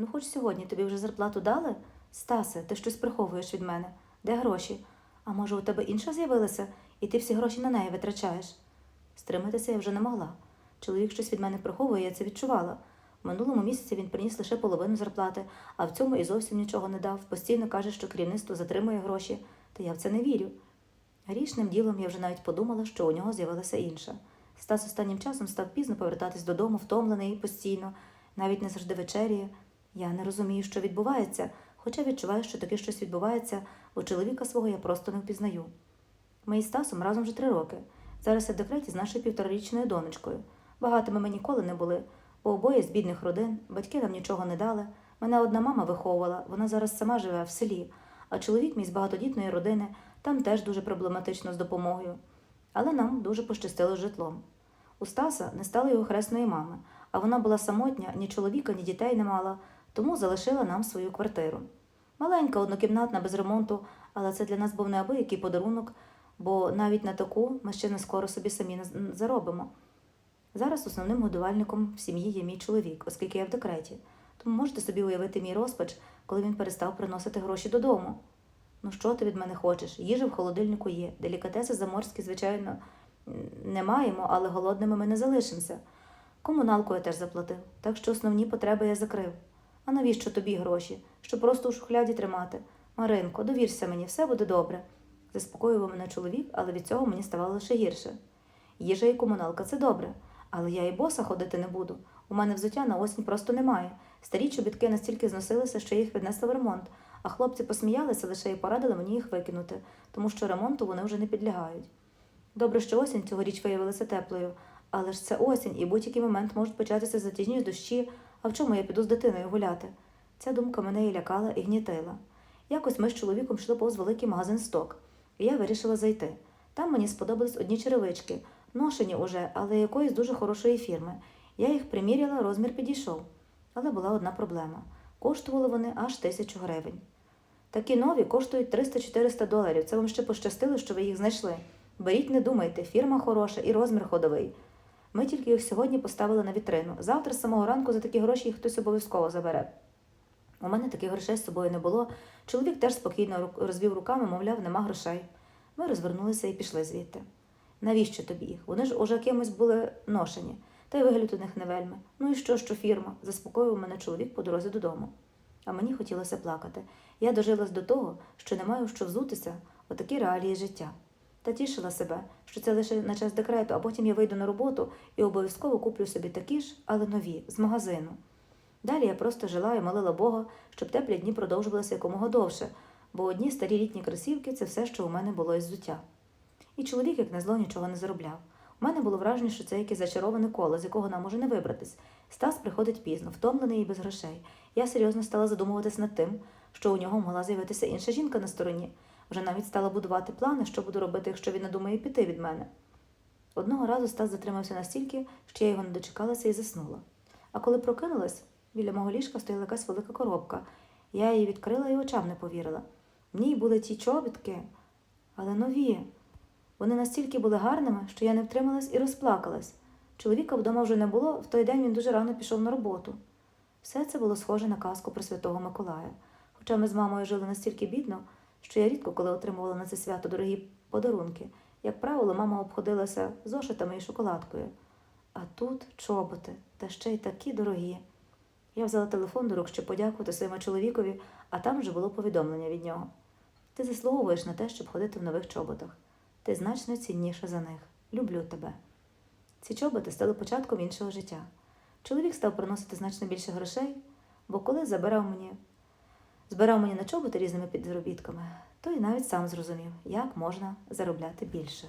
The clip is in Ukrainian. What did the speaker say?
Ну, хоч сьогодні тобі вже зарплату дали? Стасе, ти щось приховуєш від мене. Де гроші? А може, у тебе інша з'явилася, і ти всі гроші на неї витрачаєш? Стриматися я вже не могла. Чоловік щось від мене приховує, я це відчувала. В минулому місяці він приніс лише половину зарплати, а в цьому і зовсім нічого не дав. Постійно каже, що керівництво затримує гроші, та я в це не вірю. Грішним ділом я вже навіть подумала, що у нього з'явилася інша. Стас останнім часом став пізно повертатись додому, втомлений постійно, навіть не завжди вечеряє. Я не розумію, що відбувається, хоча відчуваю, що таке щось відбувається, бо чоловіка свого я просто не впізнаю. Ми із Стасом разом вже три роки. Зараз я в декреті з нашою півторарічною донечкою. Багатими ми ніколи не були, бо обоє з бідних родин, батьки нам нічого не дали. Мене одна мама виховувала, вона зараз сама живе в селі, а чоловік мій з багатодітної родини, там теж дуже проблематично з допомогою. Але нам дуже пощастило з житлом. У Стаса не стало його хресної мами, а вона була самотня, ні чоловіка, ні дітей не мала, тому залишила нам свою квартиру. Маленька, однокімнатна, без ремонту, але це для нас був неабиякий подарунок, бо навіть на таку ми ще не скоро собі самі заробимо. Зараз основним годувальником в сім'ї є мій чоловік, оскільки я в декреті. Тому можете собі уявити мій розпач, коли він перестав приносити гроші додому. Ну що ти від мене хочеш? Їжа в холодильнику є, делікатеси заморські, звичайно, не маємо, але голодними ми не залишимося. Комуналку я теж заплатив, так що основні потреби я закрив. А навіщо тобі гроші? Що просто у шухляді тримати? Маринко, довірся мені, все буде добре. Заспокоював мене чоловік, але від цього мені ставало лише гірше. Їжа і комуналка це добре, але я і боса ходити не буду. У мене взуття на осінь просто немає. Старі чобітки настільки зносилися, що їх віднесла в ремонт, а хлопці посміялися лише і порадили мені їх викинути, тому що ремонту вони вже не підлягають. Добре, що осінь цьогоріч виявилася теплою, але ж це осінь, і будь-який момент можуть початися затяжні дощі, а в чому я піду з дитиною гуляти? Ця думка мене і лякала, і гнітила. Якось ми з чоловіком йшли повз великий магазин сток, і я вирішила зайти. Там мені сподобались одні черевички, ношені уже, але якоїсь дуже хорошої фірми. Я їх приміряла, розмір підійшов. Але була одна проблема. Коштували вони аж тисячу гривень. Такі нові коштують 300-400 доларів. Це вам ще пощастило, що ви їх знайшли. Беріть, не думайте, фірма хороша і розмір ходовий. Ми тільки їх сьогодні поставили на вітрину. Завтра з самого ранку за такі гроші їх хтось обов'язково забере. У мене таких грошей з собою не було. Чоловік теж спокійно розвів руками, мовляв, нема грошей. Ми розвернулися і пішли звідти. Навіщо тобі їх? Вони ж уже кимось були ношені, та й вигляд у них не вельми. Ну і що, що фірма? заспокоював мене чоловік по дорозі додому. А мені хотілося плакати. Я дожилась до того, що не маю що взутися у такі реалії життя. Та тішила себе, що це лише на час декрету, а потім я вийду на роботу і обов'язково куплю собі такі ж, але нові, з магазину. Далі я просто жила і молила Бога, щоб теплі дні продовжувалися якомога довше, бо одні старі літні кросівки це все, що у мене було із взуття. І чоловік, як назло, нічого не заробляв. У мене було враження, що це якесь зачароване коло, з якого нам може не вибратись. Стас приходить пізно, втомлений і без грошей. Я серйозно стала задумуватись над тим, що у нього могла з'явитися інша жінка на стороні. Вже навіть стала будувати плани, що буду робити, якщо він надумає піти від мене. Одного разу Стас затримався настільки, що я його не дочекалася і заснула. А коли прокинулась, біля мого ліжка стояла якась велика коробка. Я її відкрила і очам не повірила. В ній були ті чобітки, але нові. Вони настільки були гарними, що я не втрималась і розплакалась. Чоловіка вдома вже не було, в той день він дуже рано пішов на роботу. Все це було схоже на казку про святого Миколая. Хоча ми з мамою жили настільки бідно, що я рідко коли отримувала на це свято дорогі подарунки. Як правило, мама обходилася зошитами і шоколадкою. А тут чоботи, та ще й такі дорогі. Я взяла телефон до рук, щоб подякувати своєму чоловікові, а там вже було повідомлення від нього. Ти заслуговуєш на те, щоб ходити в нових чоботах. Ти значно цінніша за них. Люблю тебе. Ці чоботи стали початком іншого життя. Чоловік став приносити значно більше грошей, бо коли забирав мені, збирав мені на чоботи різними підзаробітками, то й навіть сам зрозумів, як можна заробляти більше.